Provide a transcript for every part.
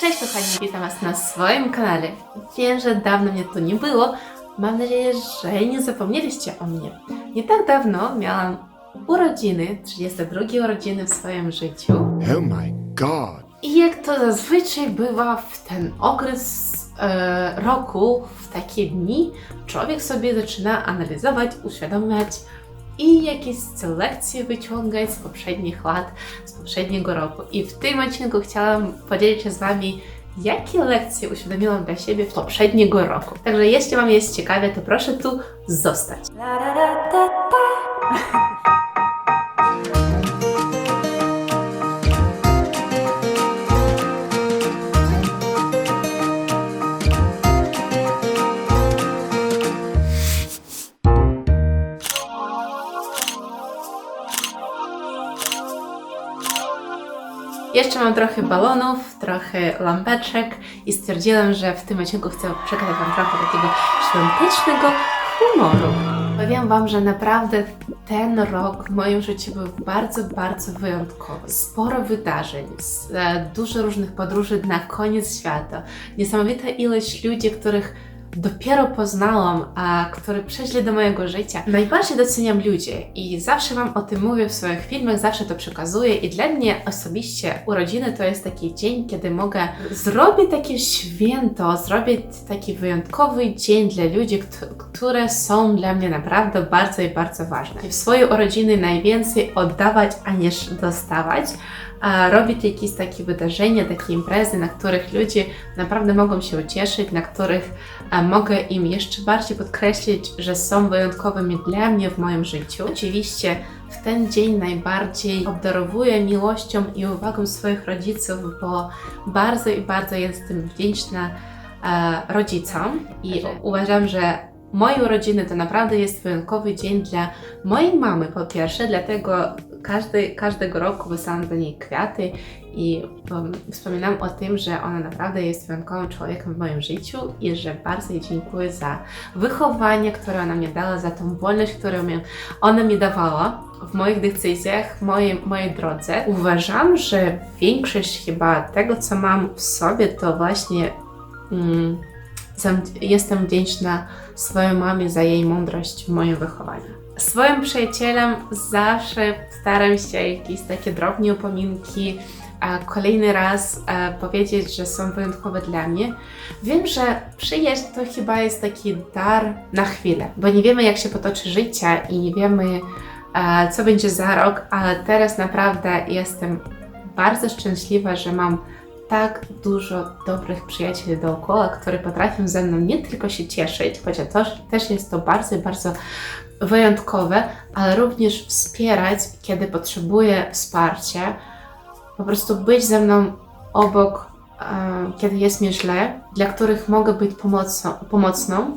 Cześć kochani, witam Was na swoim kanale. Wiem, że dawno mnie tu nie było. Mam nadzieję, że nie zapomnieliście o mnie. Nie tak dawno miałam urodziny, 32 urodziny w swoim życiu. Oh my god. I jak to zazwyczaj bywa w ten okres e, roku, w takie dni, człowiek sobie zaczyna analizować, uświadamiać i jakieś selekcje wyciągać z poprzednich lat, z poprzedniego roku. I w tym odcinku chciałam podzielić się z Wami, jakie lekcje uświadomiłam dla siebie w poprzedniego roku. Także jeśli Wam jest ciekawe, to proszę tu zostać. Jeszcze mam trochę balonów, trochę lampeczek i stwierdziłam, że w tym odcinku chcę przekazać Wam trochę takiego świątecznego humoru. Powiem Wam, że naprawdę ten rok w moim życiu był bardzo, bardzo wyjątkowy. Sporo wydarzeń, e, dużo różnych podróży na koniec świata, niesamowita ilość ludzi, których dopiero poznałam, a które przeszli do mojego życia. Najbardziej doceniam ludzi i zawsze Wam o tym mówię w swoich filmach, zawsze to przekazuję i dla mnie osobiście urodziny to jest taki dzień, kiedy mogę zrobić takie święto, zrobić taki wyjątkowy dzień dla ludzi, kt- które są dla mnie naprawdę bardzo i bardzo ważne. W swoje urodziny najwięcej oddawać, aniż dostawać, a robić jakieś takie wydarzenia, takie imprezy, na których ludzie naprawdę mogą się ucieszyć, na których a mogę im jeszcze bardziej podkreślić, że są wyjątkowymi dla mnie w moim życiu. Oczywiście w ten dzień najbardziej obdarowuję miłością i uwagą swoich rodziców, bo bardzo i bardzo jestem wdzięczna e, rodzicom i uważam, że moje urodziny to naprawdę jest wyjątkowy dzień dla mojej mamy po pierwsze, dlatego każdy, każdego roku wysyłam do niej kwiaty i um, wspominam o tym, że ona naprawdę jest wyjątkowym człowiekiem w moim życiu i że bardzo jej dziękuję za wychowanie, które ona mi dała, za tą wolność, którą mi, ona mi dawała w moich decyzjach, mojej, mojej drodze. Uważam, że większość chyba tego, co mam w sobie, to właśnie mm, jestem wdzięczna swojej mamie za jej mądrość w moim wychowaniu. Swoim przyjacielem zawsze staram się jakieś takie drobne upominki, kolejny raz e, powiedzieć, że są wyjątkowe dla mnie. Wiem, że przyjaźń to chyba jest taki dar na chwilę, bo nie wiemy, jak się potoczy życie i nie wiemy, e, co będzie za rok, ale teraz naprawdę jestem bardzo szczęśliwa, że mam tak dużo dobrych przyjaciół dookoła, które potrafią ze mną nie tylko się cieszyć, chociaż to, też jest to bardzo, bardzo wyjątkowe, ale również wspierać, kiedy potrzebuję wsparcia, po prostu być ze mną obok, e, kiedy jest mi źle, dla których mogę być pomocą, pomocną,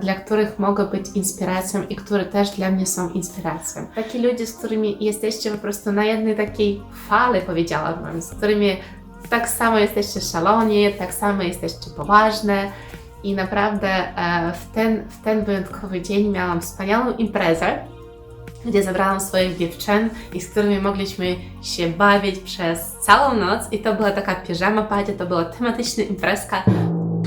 dla których mogę być inspiracją i które też dla mnie są inspiracją. Taki ludzie, z którymi jesteście po prostu na jednej takiej fali, powiedziałabym, z którymi tak samo jesteście szaloni, tak samo jesteście poważne i naprawdę e, w, ten, w ten wyjątkowy dzień miałam wspaniałą imprezę, gdzie zabrałam swoich dziewczyn i z którymi mogliśmy się bawić przez całą noc i to była taka piżama party, to była tematyczna imprezka.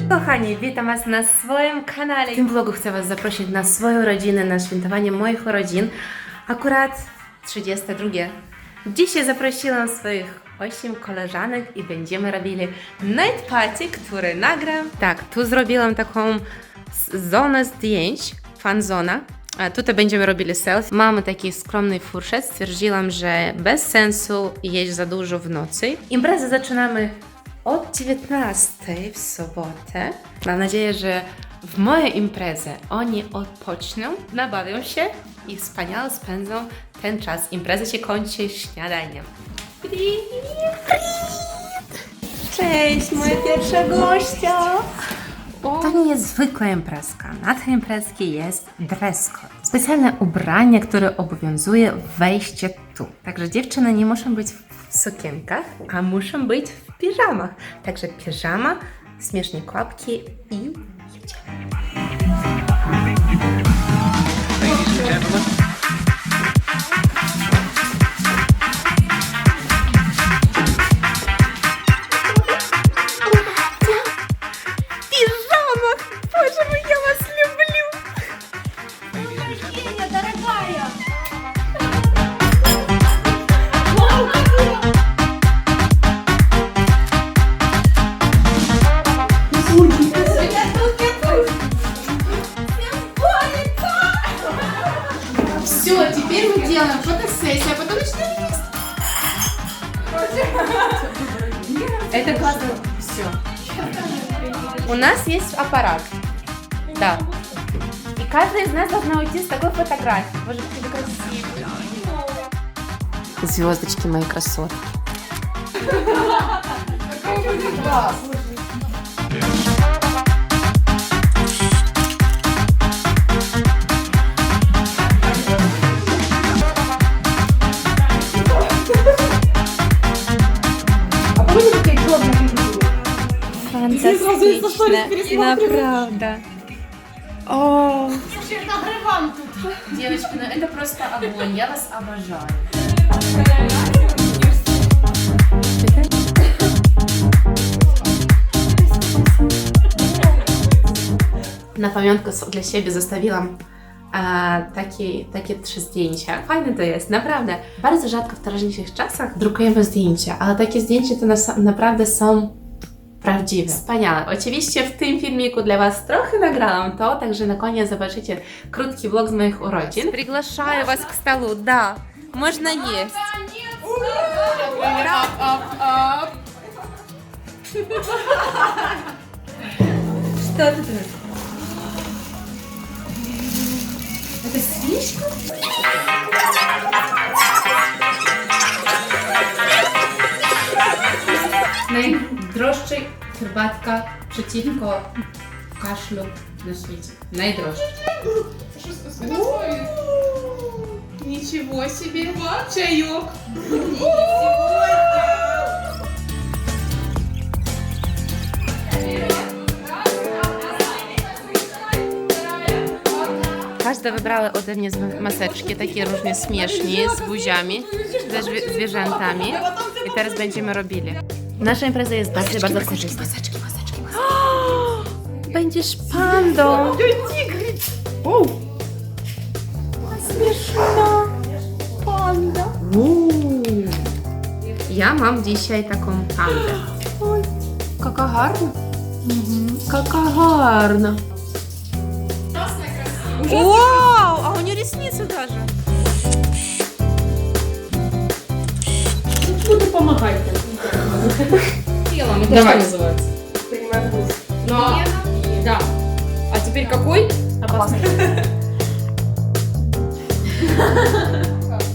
Kochani, witam Was na swoim kanale. W tym vlogu chcę Was zaprosić na swoją rodzinę, na świętowanie moich urodzin. Akurat 32. Dzisiaj zaprosiłam swoich 8 koleżanek i będziemy robili night party, który nagram. Tak, tu zrobiłam taką zonę zdjęć, fan zona. A tutaj będziemy robili selfie. Mamy taki skromny furszet. Stwierdziłam, że bez sensu jeść za dużo w nocy. Imprezę zaczynamy od 19 w sobotę. Mam nadzieję, że w mojej imprezy oni odpoczną, nabawią się i wspaniale spędzą ten czas. Impreza się kończy śniadaniem. Cześć, moja pierwsza gościa! To nie jest zwykła imprezka. Na tej imprezce jest dress code. Specjalne ubranie, które obowiązuje wejście tu. Także dziewczyny nie muszą być w sukienkach, a muszą być w piżamach. Także piżama, śmieszne kłapki i jedziemy. фотосессия, потому что есть. Это классно. Все. У нас есть аппарат. Да. И каждая из нас должна уйти с такой фотографией. Боже, какие красивые. Звездочки мои красотки. Какой класс. Фантастично. Направда. О, Девочки, ну это просто огонь. Я вас обожаю. Na pamiątkę so- dla siebie zostawiłam e, takie, takie trzy zdjęcia. Fajne to jest, naprawdę. Bardzo rzadko w teraźniejszych czasach drukujemy zdjęcia, ale takie zdjęcia to nas, naprawdę są prawdziwe. Wspaniale. Oczywiście w tym filmiku dla Was trochę nagrałam to, także na koniec zobaczycie krótki vlog z moich urodzin. Приглашаю вас к столу, да. Можно есть. Что ты тут? Это свечка? herbatka przeciwko kaszlu na świecie. Najdroższa. Ничего себе! Чаек! Każda wybrała ode mnie z- maseczki, takie różne śmiesznie, z buziami, ze zwie- zwierzętami. I teraz będziemy robili. Nasza impreza jest bardzo, bardzo korzystna. Maseczki, maseczki, maseczki. Będziesz pandą! O! Śmieszna panda. Ja mam dzisiaj taką pandę. Oj, Jaka гарна. Jaka гарна. Вау, а у нее ресницы даже. Ну, помогайте. Телом, это Давай. что называется? Но, да. А теперь какой? Опасно.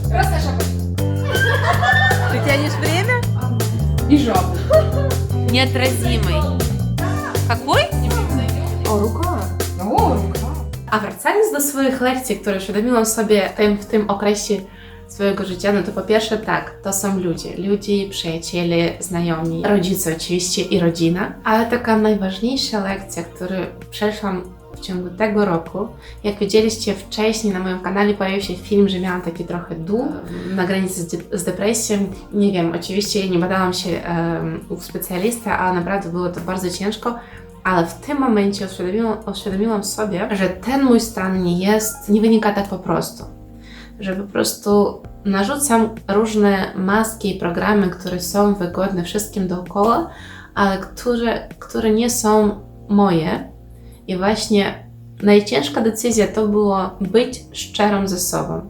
Красная шапочка. Ты тянешь время? И жабу. Неотразимый. Какой? А рука? О, рука. A wracając do swoich lekcji, które uświadomiłam sobie w tym, w tym okresie swojego życia, no to po pierwsze tak, to są ludzie. Ludzie, przyjaciele, znajomi, rodzice oczywiście i rodzina. Ale taka najważniejsza lekcja, którą przeszłam w ciągu tego roku, jak widzieliście wcześniej na moim kanale pojawił się film, że miałam taki trochę dół na granicy z, de- z depresją. Nie wiem, oczywiście nie badałam się em, u specjalista, ale naprawdę było to bardzo ciężko. Ale w tym momencie uświadomiłam, uświadomiłam sobie, że ten mój stan nie jest, nie wynika tak po prostu. Że po prostu narzucam różne maski i programy, które są wygodne wszystkim dookoła, ale które, które nie są moje. I właśnie najcięższa decyzja to było być szczerą ze sobą.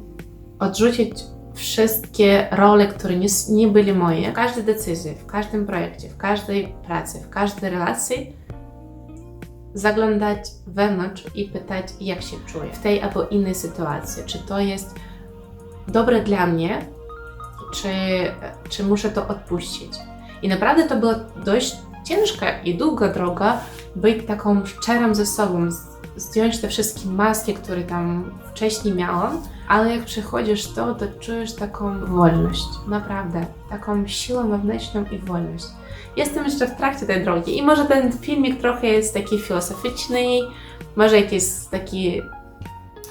Odrzucić wszystkie role, które nie, nie były moje. W każdej decyzji, w każdym projekcie, w każdej pracy, w każdej relacji zaglądać wewnątrz i pytać, jak się czuję w tej albo innej sytuacji. Czy to jest dobre dla mnie, czy, czy muszę to odpuścić. I naprawdę to była dość ciężka i długa droga być taką szczerą ze sobą, zdjąć te wszystkie maski, które tam wcześniej miałam, ale jak przechodzisz to, to czujesz taką wolność, naprawdę, taką siłę wewnętrzną i wolność. Jestem jeszcze w trakcie tej drogi i może ten filmik trochę jest taki filozoficzny, może jakiś taki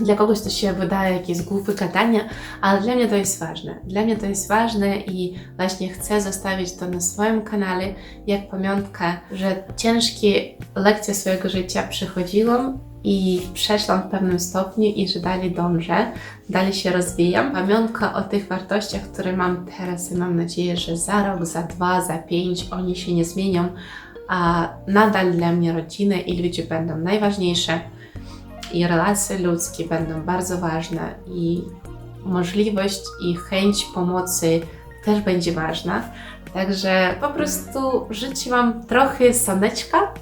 dla kogoś to się wydaje jakieś głupie gadania, ale dla mnie to jest ważne. Dla mnie to jest ważne i właśnie chcę zostawić to na swoim kanale jak pamiątkę, że ciężkie lekcje swojego życia przechodziłam i przeszłam w pewnym stopniu i że dalej dążę, dalej się rozwijam. Pamiątka o tych wartościach, które mam teraz i mam nadzieję, że za rok, za dwa, za pięć oni się nie zmienią, a nadal dla mnie rodziny i ludzie będą najważniejsze i relacje ludzkie będą bardzo ważne i możliwość i chęć pomocy też będzie ważna. Także po prostu życzę Wam trochę słoneczka,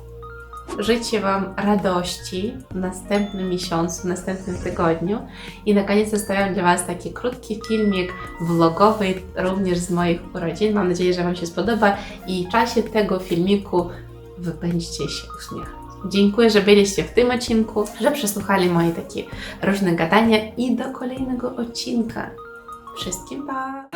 życzę Wam radości w następnym miesiącu, w następnym tygodniu i na koniec zostawiam dla Was taki krótki filmik vlogowy również z moich urodzin. Mam nadzieję, że Wam się spodoba i w czasie tego filmiku Wy będziecie się uśmiechać. Dziękuję, że byliście w tym odcinku, że przesłuchali moje takie różne gadania i do kolejnego odcinka. Wszystkim pa!